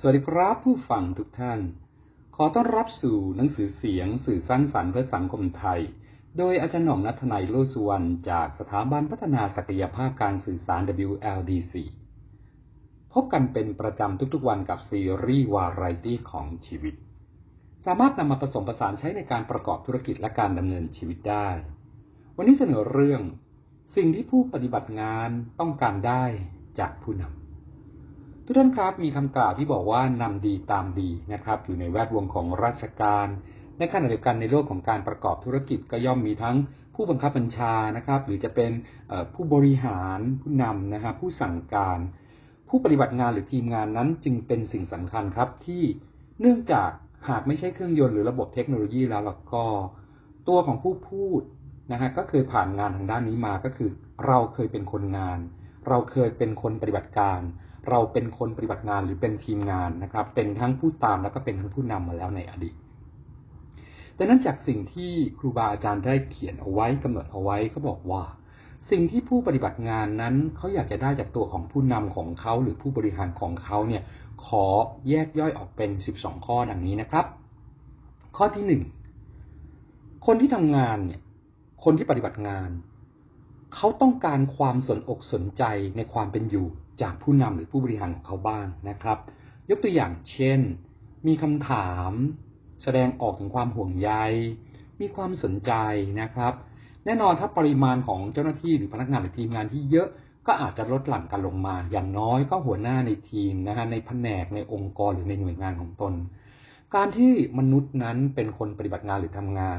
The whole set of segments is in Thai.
สวัสดีครับผู้ฟังทุกท่าน ขอต้อนรับสู่หนังสือเสียงสื่อสร้างสรรค์เพื่อสังคมไทย โดยอาจารย์หน่องนัทนายโลสุวรรณจากสถาบันพัฒนาศักยภาพการสื่อสาร WLDC พบกันเป็นประจำทุกๆวันกับซีรีส์วาไรตี้ของชีวิต สามารถนำมาผสมผสานใช้ในการประกอบธุรกิจและการดำเนินชีวิตได้ วันนี้เสนอเรื่อง สิ่งที่ผู้ปฏิบัติงานต้องการได้จากผู้นำ ทุกท่านครับมีคำกล่าวที่บอกว่านำดีตามดีนะครับอยู่ในแวดวงของราชการ ในขณะเดียวกันในโลกของการประกอบธุรกิจก็ย่อมมีทั้งผู้บังคับบัญชานะครับหรือจะเป็นผู้บริหารผู้นำนะครับผู้สั่งการ ผู้ปฏิบัติงานหรือทีมงานนั้นจึงเป็นสิ่งสำคัญครับที่เนื่องจากหากไม่ใช่เครื่องยนต์หรือระบบเทคโนโลยีแล้วก็ ตัวของผู้พูดนะฮะก็เคยผ่านงานทางด้านนี้มาก็คือ เราเคยเป็นคนงาน เราเคยเป็นคนปฏิบัติการ เราเป็นคนปฏิบัติงานหรือเป็นทีมงานนะครับ เป็นทั้งผู้ตามแล้วก็เป็นทั้งผู้นำมาแล้วในอดีตดังนั้นจากสิ่งที่ครูบาอาจารย์ได้เขียนเอาไว้กำหนดเอาไว้เขาบอกว่า สิ่งที่ผู้ปฏิบัติงานนั้นเขาอยากจะได้จากตัวของผู้นำของเขาหรือผู้บริหารของเขาเนี่ยขอแยกย่อยออกเป็นสิบสองข้อดังนี้นะครับ ข้อที่หนึ่งคนที่ทำงานเนี่ยคนที่ปฏิบัติงาน เขาต้องการความสนอกสนใจในความเป็นอยู่ จากผู้นำหรือผู้บริหารของเขาบ้างนะครับ ยกตัวอย่างเช่น มีคำถาม แสดงออกถึงความห่วงใย มีความสนใจนะครับ แน่นอนถ้าปริมาณของเจ้าหน้าที่หรือพนักงานหรือทีมงานที่เยอะก็อาจจะลดหลั่นกันลงมา อย่างน้อยก็หัวหน้าในทีมนะฮะในแผนกในองค์กรหรือในหน่วยงานของตน การที่มนุษย์นั้นเป็นคนปฏิบัติงานหรือทำงาน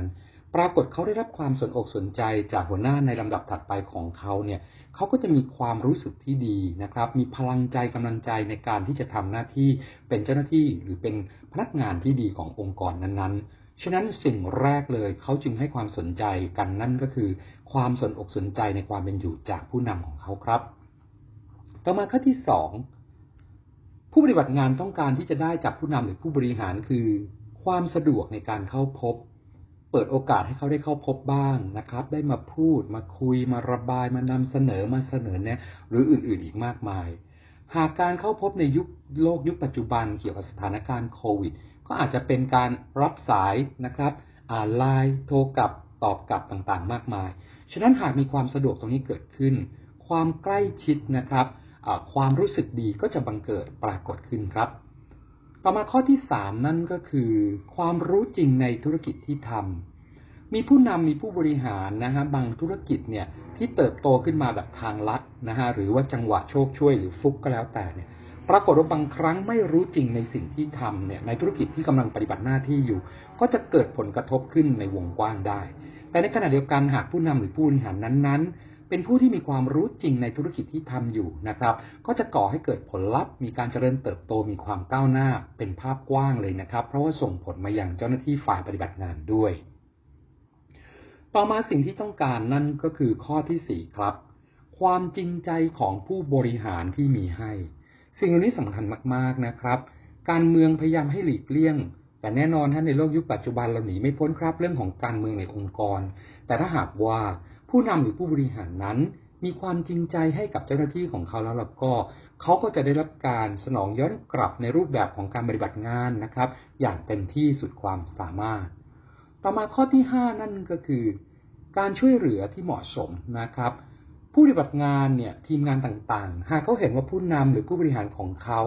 ปรากฏเขาได้รับความสนอกสนใจจากหัวหน้าในลำดับถัดไปของเขาเนี่ยเขาก็จะมีความรู้สึกที่ดีนะครับ มีพลังใจกำลังใจในการที่จะทำหน้าที่เป็นเจ้าหน้าที่หรือเป็นพนักงานที่ดีขององค์กรนั้นๆ ฉะนั้นสิ่งแรกเลยเขาจึงให้ความสนใจกันนั่นก็คือ ความสนอกสนใจในความเป็นอยู่จากผู้นำของเขาครับ ต่อมาข้อที่สองผู้ปฏิบัติงานต้องการที่จะได้จากผู้นำหรือผู้บริหารคือ ความสะดวกในการเข้าพบ เปิดโอกาสให้เขาได้เข้าพบบ้างนะครับ ได้มาพูดมาคุยมาระบายมานำเสนอมาเสนอเนี่ยหรืออื่นๆอีกมากมาย หากการเข้าพบในยุคโลกยุคปัจจุบันเกี่ยวกับสถานการณ์โควิด ก็อาจจะเป็นการรับสายนะครับ อ่านไลน์โทรกลับตอบกลับต่างๆ มากมาย ฉะนั้นหากมีความสะดวกตรงนี้เกิดขึ้น ความใกล้ชิดนะครับ ความรู้สึกดีก็จะบังเกิดปรากฏขึ้นครับ ต่อมาข้อที่สามนั่นก็คือ ความรู้จริงในธุรกิจที่ทำมีผู้นำมีผู้บริหารนะฮะบางธุรกิจเนี่ยที่เติบโตขึ้นมาแบบทางลัดนะฮะหรือว่าจังหวะโชคช่วยหรือฟุกก็แล้วแต่เนี่ยปรากฏว่าบางครั้งไม่รู้จริงในสิ่งที่ทำเนี่ยในธุรกิจที่กำลังปฏิบัติหน้าที่อยู่ ก็จะเกิดผลกระทบขึ้นในวงกว้างได้ แต่ในขณะเดียวกันหากผู้นำหรือผู้บริหารนั้น เป็นผู้ที่มีความรู้จริงในธุรกิจที่ทำอยู่นะครับ ก็จะก่อให้เกิดผลลัพธ์ มีการเจริญเติบโตมีความก้าวหน้าเป็นภาพกว้างเลยนะครับ เพราะว่าส่งผลมาอย่างเจ้าหน้าที่ฝ่ายปฏิบัติงานด้วย ต่อมาสิ่งที่ต้องการนั่นก็คือข้อที่สี่ครับ ความจริงใจของผู้บริหารที่มีให้ สิ่งนี้สำคัญมากๆนะครับ การเมืองพยายามให้หลีกเลี่ยงแต่แน่นอนถ้าในโลกยุคปัจจุบันเราหนีไม่พ้นครับเรื่องของการเมืองในองค์กร แต่ถ้าหากว่า ผู้นำหรือผู้บริหารนั้น มีความจริงใจให้กับเจ้าหน้าที่ของเขาแล้วแล้วก็เขาก็จะได้รับการสนองย้อนกลับในรูปแบบของการปฏิบัติงานนะครับ อย่างเต็มที่สุดความสามารถ ต่อมาข้อที่ 5 นั่นก็คือ การช่วยเหลือที่เหมาะสมนะครับผู้ปฏิบัติงานเนี่ยทีมงานต่างๆ หากเขาเห็นว่าผู้นำหรือผู้บริหารของเขา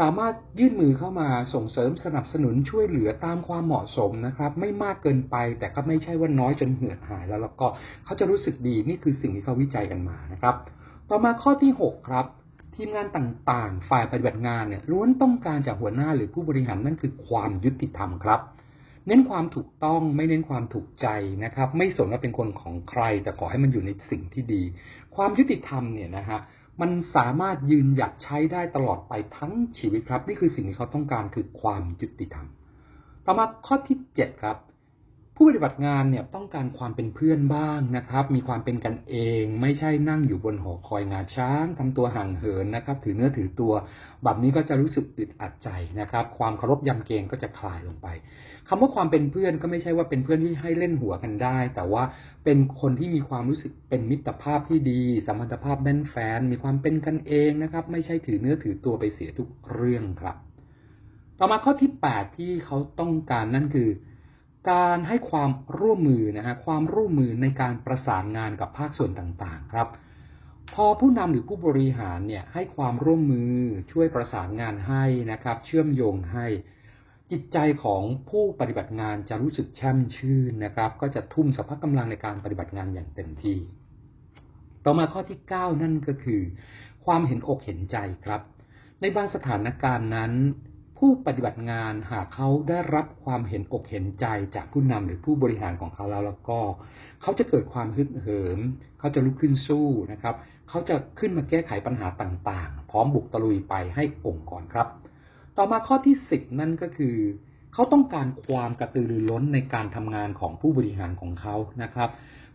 สามารถยื่นมือเข้ามาส่งเสริมสนับสนุนช่วยเหลือตามความเหมาะสมนะครับ ไม่มากเกินไป แต่ก็ไม่ใช่ว่าน้อยจนเหือดหายแล้วแล้วก็เขาจะรู้สึกดีนี่คือสิ่งที่เขาวิจัยกันมานะครับ ต่อมาข้อที่ 6 ครับ ทีมงานต่างๆ ฝ่ายปฏิบัติงานเนี่ยล้วนต้องการจากหัวหน้าหรือผู้บริหารนั่นคือความยุติธรรมครับเน้นความถูกต้องไม่เน้นความถูกใจนะครับ ไม่สนว่าเป็นคนของใคร แต่ขอให้มันอยู่ในสิ่งที่ดี ความยุติธรรมเนี่ยนะฮะ มันสามารถยืนหยัดใช้ได้ตลอดไปทั้งชีวิตครับ นี่คือสิ่งที่เขาต้องการคือความยุติธรรม ต่อมาข้อที่เจ็ดครับ ผู้ปฏิบัติงานเนี่ยต้องการความเป็นเพื่อนบ้างนะครับ มีความเป็นกันเอง ไม่ใช่นั่งอยู่บนหอคอยงาช้างทำตัวห่างเหินนะครับ ถือเนื้อถือตัว แบบนี้ก็จะรู้สึกอึดอัดใจนะครับ ความเคารพยำเกรงก็จะคลายลงไปคำว่าความเป็นเพื่อนก็ไม่ใช่ว่าเป็นเพื่อนที่ให้เล่นหัวกันได้ แต่ว่าเป็นคนที่มีความรู้สึกเป็นมิตรภาพที่ดี สัมพันธภาพแน่นแฟน มีความเป็นกันเองนะครับ ไม่ใช่ถือเนื้อถือตัวไปเสียทุกเรื่องครับ ต่อมาข้อที่ 8 ที่เขาต้องการนั่นคือ การให้ความร่วมมือนะฮะความร่วมมือในการประสานงานกับภาคส่วนต่างๆ ครับ พอผู้นำหรือผู้บริหารเนี่ยให้ความร่วมมือช่วยประสานงานให้นะครับ เชื่อมโยงให้จิตใจของผู้ปฏิบัติงานจะรู้สึกแช่มชื่นนะครับ ก็จะทุ่มสภาพกำลังในการปฏิบัติงานอย่างเต็มที่ ต่อมาข้อที่ 9 นั่นก็คือ ความเห็นอกเห็นใจครับ ในบางสถานการณ์นั้น ผู้ปฏิบัติงานหากเขาได้รับความเห็นอกเห็นใจจากผู้นำหรือผู้บริหารของเขาแล้วแล้วก็ เขาจะเกิดความฮึกเหิม เขาจะลุกขึ้นสู้นะครับ เขาจะขึ้นมาแก้ไขปัญหาต่างๆ พร้อมบุกตะลุยไปให้องค์กรครับ ต่อมาข้อที่10นั่นก็คือ เขาต้องการความกระตือรือร้นในการทำงานของผู้บริหารของเขานะครับ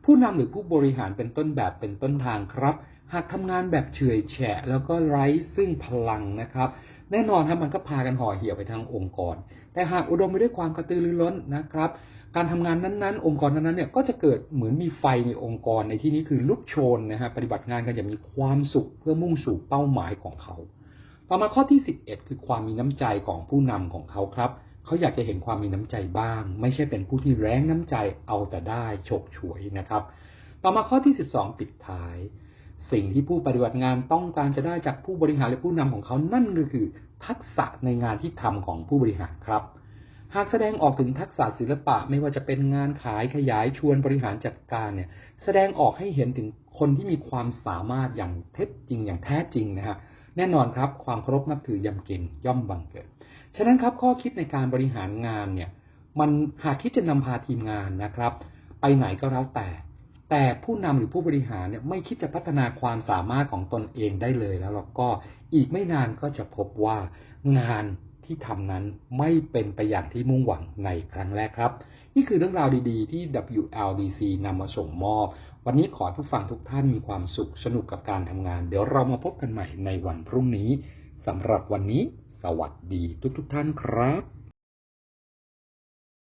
ผู้นำหรือผู้บริหารเป็นต้นแบบเป็นต้นทางครับ หากทำงานแบบเฉยแฉะแล้วก็ไร้ซึ่งพลังนะครับ แน่นอนครับมันก็พากันห่อเหี่ยวไปทางองค์กร แต่หากอุดมไปด้วยความกระตือรือร้นนะครับ การทำงานนั้นๆ องค์กรนั้นๆเนี่ยก็จะเกิดเหมือนมีไฟในองค์กรในที่นี้คือลุกโชนนะฮะปฏิบัติงานกันอย่างมีความสุขเพื่อมุ่งสู่เป้าหมายของเขา ต่อมาข้อที่ 11 คือความมีน้ำใจของผู้นำของเขาครับเขาอยากจะเห็นความมีน้ำใจบ้าง ไม่ใช่เป็นผู้ที่แร้งน้ำใจเอาแต่ได้ฉกฉวยนะครับ ต่อมาข้อที่ 12 ปิดท้าย สิ่งที่ผู้ปฏิบัติงานต้องการจะได้จากผู้บริหารและผู้นำของเขานั่นก็คือ ทักษะในงานที่ทำของผู้บริหารครับ หากแสดงออกถึงทักษะศิลปะไม่ว่าจะเป็นงานขายขยายชวนบริหารจัดการเนี่ย แสดงออกให้เห็นถึงคนที่มีความสามารถอย่างเท็จจริงอย่างแท้จริงนะฮะแน่นอนครับความเคารพนับถือยำเกรงย่อมบังเกิด ฉะนั้นครับข้อคิดในการบริหารงานเนี่ย มันหากคิดจะนำพาทีมงานนะครับ ไปไหนก็แล้วแต่ แต่ผู้นำหรือผู้บริหารเนี่ยไม่คิดจะพัฒนาความสามารถของตนเองได้เลยแล้วเราก็อีกไม่นานก็จะพบว่างานที่ทำนั้นไม่เป็นไปอย่างที่มุ่งหวังในครั้งแรกครับ นี่คือเรื่องราวดีๆ ที่ WLDC นำมาส่งมอบ วันนี้ขอให้ผู้ฟังทุกท่านมีความสุขสนุกกับการทำงาน เดี๋ยวเรามาพบกันใหม่ในวันพรุ่งนี้สำหรับวันนี้ สวัสดีทุกๆทท่านครับ